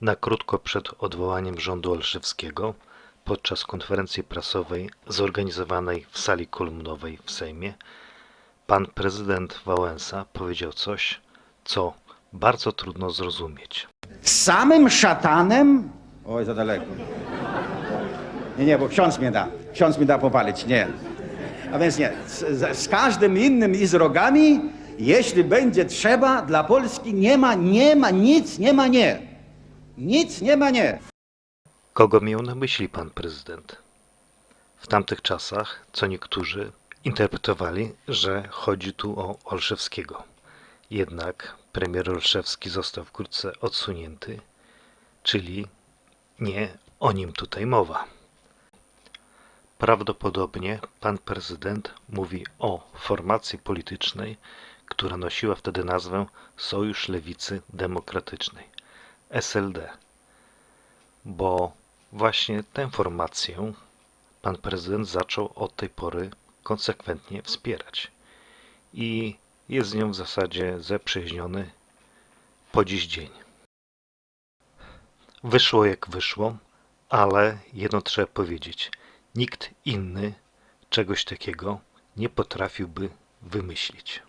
Na krótko przed odwołaniem rządu Olszewskiego, podczas konferencji prasowej zorganizowanej w sali kolumnowej w Sejmie, pan prezydent Wałęsa powiedział coś, co bardzo trudno zrozumieć. Z samym szatanem? Oj, za daleko. Nie, nie, bo ksiądz mnie da. Ksiądz mi da popalić, nie. A więc nie, z, z, z każdym innym i z rogami, jeśli będzie trzeba, dla Polski nie ma, nie ma, nic nie ma nie. Nic nie ma nie. Kogo miał na myśli pan prezydent? W tamtych czasach, co niektórzy interpretowali, że chodzi tu o Olszewskiego. Jednak premier Olszewski został wkrótce odsunięty, czyli nie o nim tutaj mowa. Prawdopodobnie pan prezydent mówi o formacji politycznej, która nosiła wtedy nazwę Sojusz Lewicy Demokratycznej SLD bo właśnie tę formację pan prezydent zaczął od tej pory konsekwentnie wspierać i jest z nią w zasadzie zaprzyjaźniony po dziś dzień. Wyszło jak wyszło, ale jedno trzeba powiedzieć: nikt inny czegoś takiego nie potrafiłby wymyślić.